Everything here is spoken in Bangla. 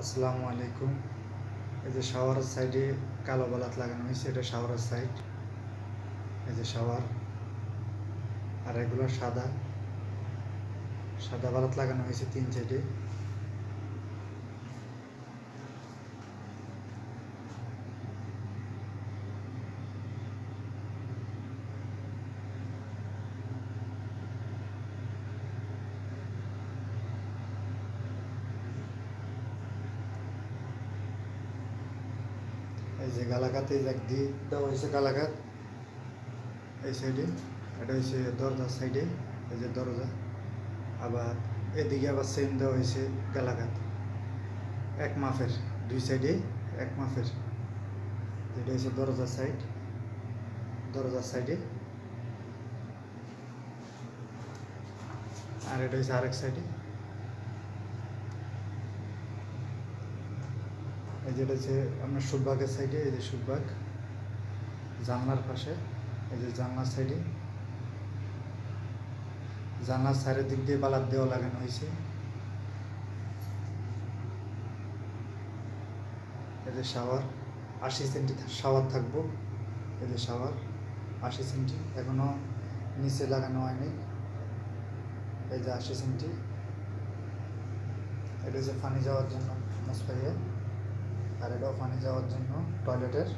আসসালামু আলাইকুম। এই যে শাওয়ারের সাইডে কালো বালাত লাগানো হয়েছে, এটা শাওয়ার সাইড। এই যে শাওয়ার, আর এগুলো সাদা। সাদা বালাত লাগানো হয়েছে তিন সাইডে। এই যে গালাকাতে এক দিয়ে দেওয়া হয়েছে গালাকাত এই সাইডে, এটা হচ্ছে দরজার সাইডে, এই যে দরজা, আবার এদিকে আবার সেম দেওয়া হয়েছে গালাকাত এক মাফের দুই সাইডে এক মাফের এটা হচ্ছে দরজার সাইড, দরজার সাইডে। আর এটা হচ্ছে আরেক সাইডে। এই যেটা হচ্ছে আপনার সুরবাগের সাইডে এই যে সুরবাগ, জানলার পাশে, এই যে জানলার সাইডে জানলার সাইডের দিক দিয়ে বালার দেওয়া লাগানো হয়েছে। যে শাওয়ার আশি সেন্টি শাওয়ার থাকব। যে শাওয়ার আশি সেন্টি এখনও নিচে লাগানো হয়নি। এই যে আশি সেন্টি এটা হচ্ছে পানি যাওয়ার জন্য মশপাইয়ে আর অফ যাওয়ার জন্য টয়লেটের